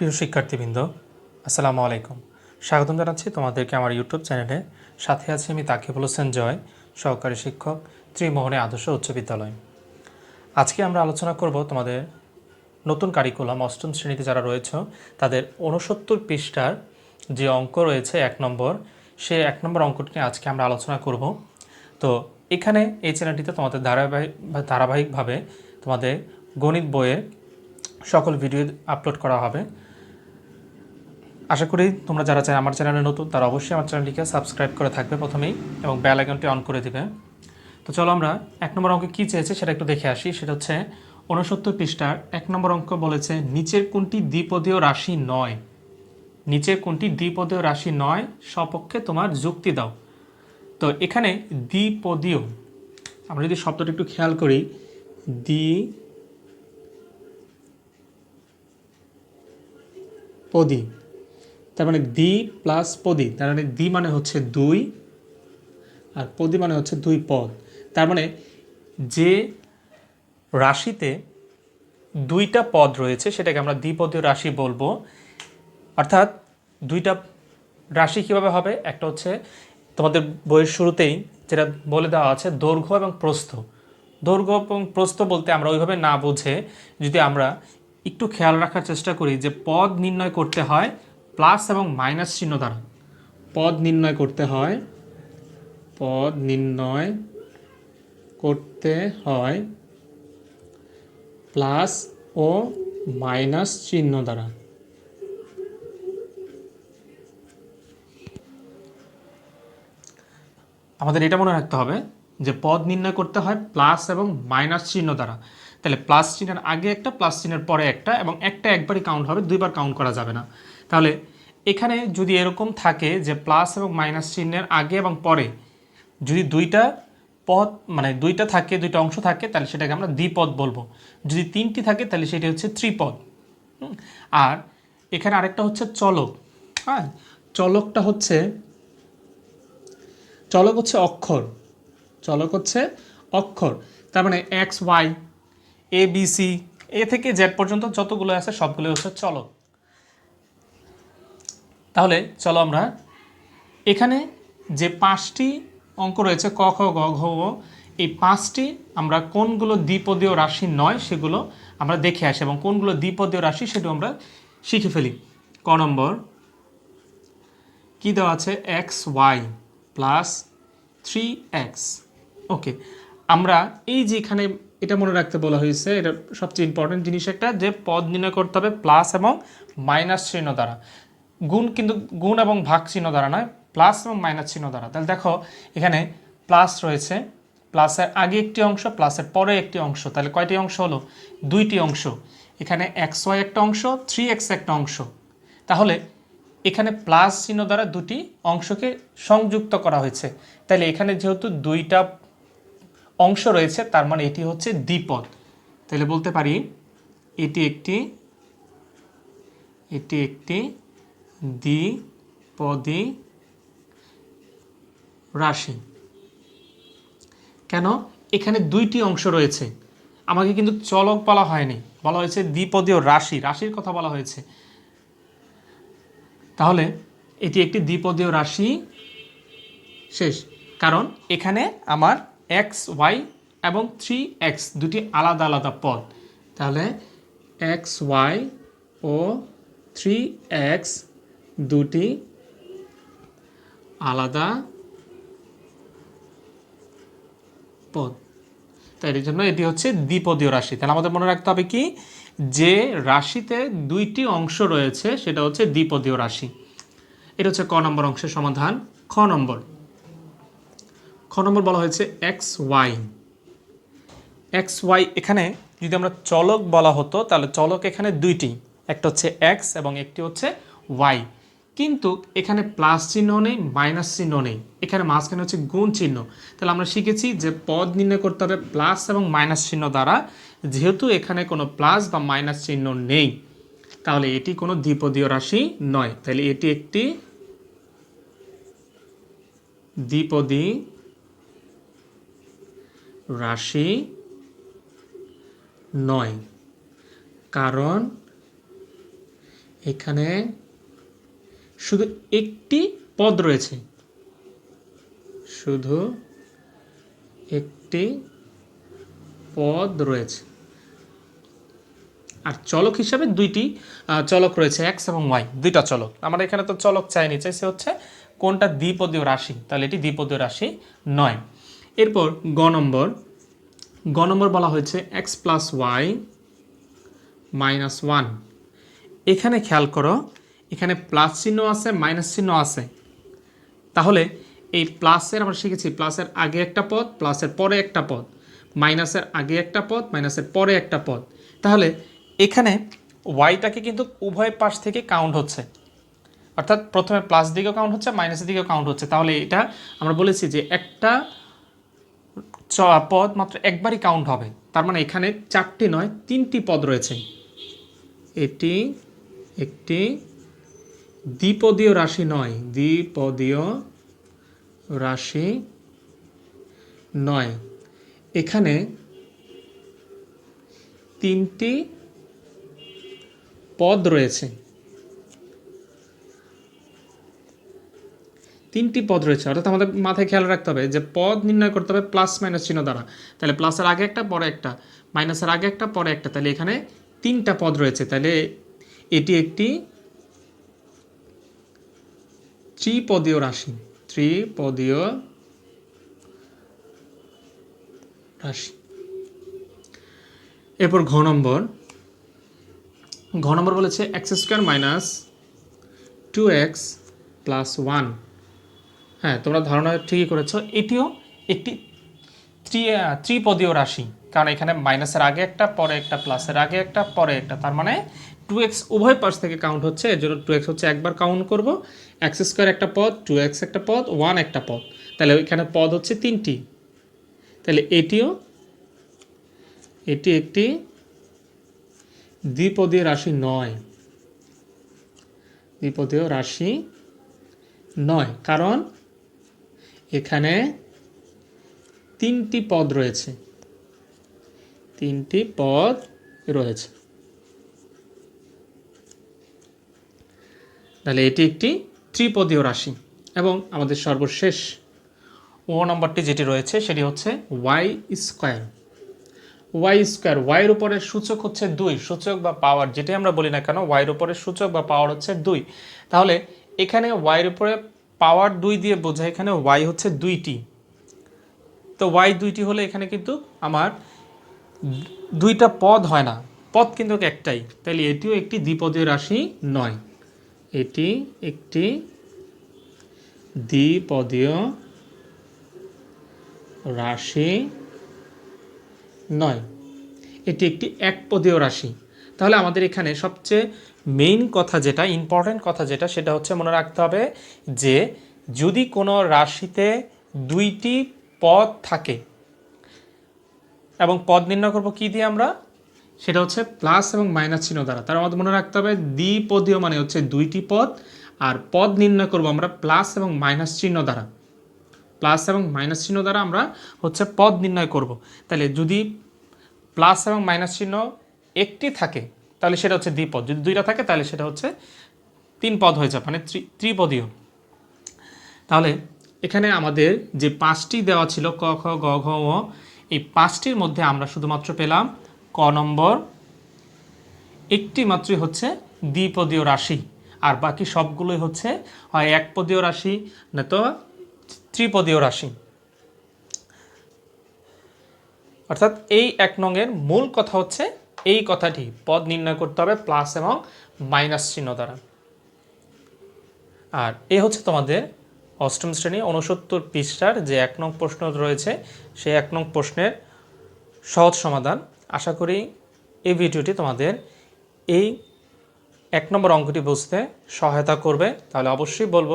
প্রিয় শিক্ষার্থীবৃন্দ, আসসালামু আলাইকুম। স্বাগতম জানাচ্ছি তোমাদেরকে আমার ইউটিউব চ্যানেলে। সাথে আছি আমি তাকিবুল হোসেন জয় সহকারী শিক্ষক, ত্রিমোহনী আদর্শ উচ্চ বিদ্যালয়। আজকে আমরা আলোচনা করব তোমাদের নতুন কারিকুলাম অষ্টম শ্রেণীতে যারা রয়েছে, তাদের ঊনসত্তর পৃষ্ঠার যে অঙ্ক রয়েছে এক নম্বর, সে এক নম্বর অঙ্কটি নিয়ে আজকে আমরা আলোচনা করব। তো এখানে এই চ্যানেলটিতে তোমাদের ধারাবাহিক, ধারাবাহিকভাবে তোমাদের গণিত বইয়ের সকল ভিডিও আপলোড করা হবে। আশা করি তোমরা যারা চাই আমার চ্যানেলে নতুন, তারা অবশ্যই আমার চ্যানেলটিকে সাবস্ক্রাইব করে থাকবে প্রথমেই এবং বেল আইকনটি অন করে দেবে। তো চলো আমরা এক নম্বর অঙ্কে কী চেয়েছে সেটা একটু দেখে আসি। সেটা হচ্ছে ঊনসত্তর পৃষ্ঠার এক নম্বর অঙ্ক বলেছে, নিচের কোনটি দ্বিপদীয় রাশি নয়? নিচের কোনটি দ্বিপদীয় রাশি নয়? সপক্ষে তোমার যুক্তি দাও। তো এখানে দ্বিপদীয়, আমরা যদি শব্দটা একটু খেয়াল করি দ্বি পদি তার মানে দি প্লাস পদি, তার মানে দ্বি মানে হচ্ছে দুই, আর পদি মানে হচ্ছে দুই পদ। তার মানে যে রাশিতে দুইটা পদ রয়েছে, সেটাকে আমরা দ্বিপদীয় রাশি বলব। অর্থাৎ দুইটা রাশি কীভাবে হবে? একটা হচ্ছে তোমাদের বইয়ের শুরুতেই যেটা বলে দেওয়া আছে, দৈর্ঘ্য এবং প্রস্থ। দৈর্ঘ্য এবং প্রস্থ বলতে আমরা ওইভাবে না বুঝে যদি আমরা একটু খেয়াল রাখার চেষ্টা করি যে পদ নির্ণয় করতে হয় প্লাস এবং মাইনাস চিহ্ন দ্বারা। পদ নির্ণয় করতে হয়। পদ নির্ণয় করতে হয় প্লাস ও মাইনাস চিহ্ন দ্বারা। আমাদের এটা মনে রাখতে হবে যে পদ নির্ণয় করতে হয় প্লাস এবং মাইনাস চিহ্ন দ্বারা। তাহলে প্লাস চিহ্নের আগে একটা প্লাস চিহ্নের পরে একটা এবং একটা একবারই কাউন্ট হবে দুইবার কাউন্ট করা যাবে না। তাহলে এখানে যদি এরকম থাকে যে প্লাস এবং মাইনাস চিহ্নের আগে এবং পরে যদি দুইটা পদ মানে দুইটা থাকে, দুইটা অংশ থাকে, তাহলে সেটাকে আমরা দ্বিপদ বলব। যদি তিনটি থাকে, তাহলে সেটি হচ্ছে ত্রিপদ। আর এখানে আরেকটা হচ্ছে চলক। হ্যাঁ? চলকটা হচ্ছে, চলক হচ্ছে অক্ষর। চলক হচ্ছে অক্ষর। তার মানে X Y A B C A থেকে জেড পর্যন্ত যতগুলো আছে সবগুলো হচ্ছে চলক। তাহলে চলো আমরা এখানে যে পাঁচটি অঙ্ক রয়েছে, ক, খ, গ, ঘ এই পাঁচটি আমরা কোনগুলো দ্বিপদীয় রাশি নয় সেগুলো আমরা দেখে আসি এবং কোনগুলো দ্বিপদীয় রাশি সেটা আমরা শিখে ফেলি। ক নম্বর, কী দেওয়া আছে? X, Y plus three X. Okay, আমরা এই যে এখানে এটা মনে রাখতে বলা হয়েছে, এটা সবচেয়ে ইম্পর্টেন্ট জিনিস একটা যে পদ নির্ণয় করতে হবে প্লাস এবং মাইনাস চিহ্ন দ্বারা। গুণ কিন্তু গুণ এবং ভাগ চিহ্ন দ্বারা নয় প্লাস এবং মাইনাস চিহ্ন দ্বারা। তাহলে দেখো, এখানে প্লাস রয়েছে প্লাসের আগে একটি অংশ প্লাসের পরে একটি অংশ। তাহলে কয়টি অংশ হলো? দুইটি অংশ। এখানে এক্স ওয়াই একটা অংশ থ্রি এক্স একটা অংশ। তাহলে এখানে প্লাস চিহ্ন দ্বারা দুটি অংশকে সংযুক্ত করা হয়েছে। তাহলে এখানে যেহেতু দুইটা অংশ রয়েছে, তার মানে এটি হচ্ছে দ্বিপদ। তাহলে বলতে পারি, এটি একটি এটি একটি দ্বিপদী রাশি। কেন? এখানে দুইটি অংশ রয়েছে। আমাকে কিন্তু চলক বলা হয়নি। বলা হয়েছে দ্বিপদীয় রাশি। রাশির কথা বলা হয়েছে। তাহলে এটি একটি দ্বিপদীয় রাশি শেষ। কারণ এখানে আমার এক্স, ওয়াই এবং থ্রি এক্স দুটি আলাদা আলাদা পদ। তাহলে এক্স, ওয়াই ও থ্রি এক্স দুটি আলাদা পদ। তাই এর জন্য এটি হচ্ছে দ্বিপদীয় রাশি। তাহলে আমাদের মনে রাখতে হবে কি? যে রাশিতে দুইটি অংশ রয়েছে, সেটা হচ্ছে দ্বিপদীয় রাশি। এটা হচ্ছে ক নম্বর অংশের সমাধান। খ নম্বর। খ নম্বর বলা হয়েছে এক্স ওয়াই। এক্স ওয়াই এখানে যদি আমরা চলক বলা হতো, তাহলে চলক এখানে দুইটি। একটা হচ্ছে এক্স এবং একটি হচ্ছে ওয়াই। কিন্তু এখানে প্লাস চিহ্ন নেই, মাইনাস চিহ্ন নেই। এখানে মাঝখানে হচ্ছে গুণ চিহ্ন। তাহলে আমরা শিখেছি যে পদ নির্ণয় করতে হবে প্লাস এবং মাইনাস চিহ্ন দ্বারা। যেহেতু এখানে কোনো প্লাস বা মাইনাস চিহ্ন নেই, তাহলে এটি কোনো দ্বিপদীয় রাশি নয়। তাহলে এটি একটি দ্বিপদী রাশি নয়। কারণ এখানে শুধু একটি পদ রয়েছে। শুধু একটি পদ রয়েছে। আর চলক হিসাবে দুইটি চলক রয়েছে, এক্স এবং ওয়াই, দুইটা চলক। আমরা এখানে তো চলক চাইনি চাইছে হচ্ছে কোনটা দ্বিপদীয় রাশি, তাহলে এটি দ্বিপদীয় রাশি নয়। এরপর গ নম্বর গ নম্বর বলা হয়েছে X plus Y minus one. এখানে খেয়াল করো এখানে প্লাস চিহ্ন আছে মাইনাস চিহ্ন আছে। তাহলে এই প্লাসের আমরা শিখেছি প্লাসের আগে একটা পদ প্লাসের পরে একটা পদ। মাইনাসের আগে একটা পদ মাইনাসের পরে একটা পদ। তাহলে এখানে ওয়াইটাকে কিন্তু উভয় পাশ থেকে কাউন্ট হচ্ছে। অর্থাৎ প্রথমে প্লাস দিকেও কাউন্ট হচ্ছে মাইনাসের দিকেও কাউন্ট হচ্ছে। তাহলে এটা আমরা বলেছি যে একটা পদ মাত্র একবারই কাউন্ট হবে। তার মানে এখানে চারটি নয়, তিনটি পদ রয়েছে। এটি, একটি দ্বিপদীয় রাশি নয়। দ্বিপদীয় রাশি নয়। এখানে তিনটি পদ রয়েছে। তিনটি পদ রয়েছে। অর্থাৎ আমাদের মাথায় খেয়াল রাখতে হবে যে পদ নির্ণয় করতে হবে প্লাস মাইনাস চিহ্ন দ্বারা। তাহলে প্লাসের আগে একটা, পরে একটা। মাইনাসের আগে একটা, পরে একটা। তাহলে এখানে তিনটা পদ রয়েছে। তাহলে এটি একটি ত্রিপদীয় রাশি। ত্রিপদীয় রাশি। এরপর ঘ নম্বর। ঘ নম্বর বলেছে X square minus two X plus one. হ্যাঁ তোমরা ধারণা ঠিকই করেছ, এটিও একটি ত্রি, ত্রিপদীয় রাশি। কারণ এখানে মাইনাসের আগে একটা, পরে একটা, প্লাসের আগে একটা, পরে একটা। তার মানে টু এক্স উভয় পাশ থেকে কাউন্ট হচ্ছে, এর জন্য টু এক্স হচ্ছে একবার কাউন্ট করব এক্স স্কোয়ার একটা পদ টু এক্স একটা পদ ওয়ান একটা পদ। তাহলে এখানে পদ হচ্ছে তিনটি। তাহলে এটিও, এটি একটি দ্বিপদীয় রাশি নয়। দ্বিপদীয় রাশি নয়, কারণ এখানে তিনটি পদ রয়েছে। তিনটি পদ রয়েছে। তাহলে এটি একটি ত্রিপদীয় রাশি এবং আমাদের সর্বশেষ ও নম্বরটি যেটি রয়েছে সেটি হচ্ছে ওয়াই স্কোয়ার। ওয়াই স্কোয়ার, ওয়াইয়ের উপরে সূচক হচ্ছে দুই। সূচক বা পাওয়ার যেটাই আমরা বলি না কেন, ওয়াইয়ের উপরে সূচক বা পাওয়ার হচ্ছে দুই। তাহলে এখানে ওয়াইয়ের উপরে পাওয়ার দুই দিয়ে বোঝায় এখানে ওয়াই হচ্ছে দুইটি। তো ওয়াই দুইটি হলে এখানে কিন্তু আমার দুইটা পদ হয় না। পদ কিন্তু একটাই। তাহলে এটিও একটি দ্বিপদীয় রাশি নয়। এটি একটি দ্বিপদীয় রাশি নয়। এটি একটি একপদীয় রাশি। তাহলে আমাদের এখানে সবচেয়ে মেইন কথা যেটা ইম্পর্ট্যান্ট কথা যেটা, সেটা হচ্ছে মনে রাখতে হবে যে যদি কোনো রাশিতে দুইটি পদ থাকে, এবং পদ নির্ণয় করব কী দিয়ে আমরা? সেটা হচ্ছে প্লাস এবং মাইনাস চিহ্ন দ্বারা। তার আমাদের মনে রাখতে হবে, দ্বিপদীয় মানে হচ্ছে দুইটি পদ, আর পদ নির্ণয় করব আমরা প্লাস এবং মাইনাস চিহ্ন দ্বারা। প্লাস এবং মাইনাস চিহ্ন দ্বারা আমরা হচ্ছে পদ নির্ণয় করব। তাহলে যদি প্লাস এবং মাইনাস চিহ্ন একটি থাকে, তাহলে সেটা হচ্ছে দ্বিপদ। যদি দুইটা থাকে, তাহলে সেটা হচ্ছে তিন পদ হয়ে যাবে মানে ত্রি- ত্রিপদীয়। তাহলে এখানে আমাদের যে পাঁচটি দেওয়া ছিল, ক, খ, গ, ঘ এই পাঁচটির মধ্যে আমরা শুধুমাত্র পেলাম ক নম্বর। একটি মাত্রই হচ্ছে দ্বিপদীয় রাশি, আর বাকি সবগুলোই হচ্ছে, হয় একপদীয় রাশি না তো ত্রিপদীয় রাশি। অর্থাৎ এই এক নংয়ের মূল কথা হচ্ছে এই কথাটি, পদ নির্ণয় করতে হবে প্লাস এবং মাইনাস চিহ্ন দ্বারা। আর এ হচ্ছে তোমাদের অষ্টম শ্রেণি উনসত্তর পৃষ্ঠার যে এক নং প্রশ্ন রয়েছে, সেই এক নং প্রশ্নের সহজ সমাধান। আশা করি এই ভিডিওটি তোমাদের এই এক নম্বর অঙ্কটি বুঝতে সহায়তা করবে। তাহলে অবশ্যই বলব,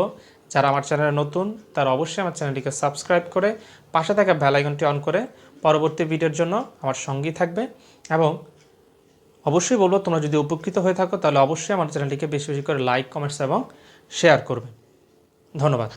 যারা আমার চ্যানেলে নতুন, তারা অবশ্যই আমার চ্যানেলটিকে সাবস্ক্রাইব করে পাশে থাকা আইকনটি অন করে পরবর্তী ভিডিওর জন্য আমার সঙ্গী থাকবে। এবং অবশ্যই বলব, তোমরা যদি উপকৃত হয়ে থাকো, তাহলে অবশ্যই আমার চ্যানেলটিকে বেশি বেশি করে লাইক, কমেন্টস এবং শেয়ার করবে। ধন্যবাদ।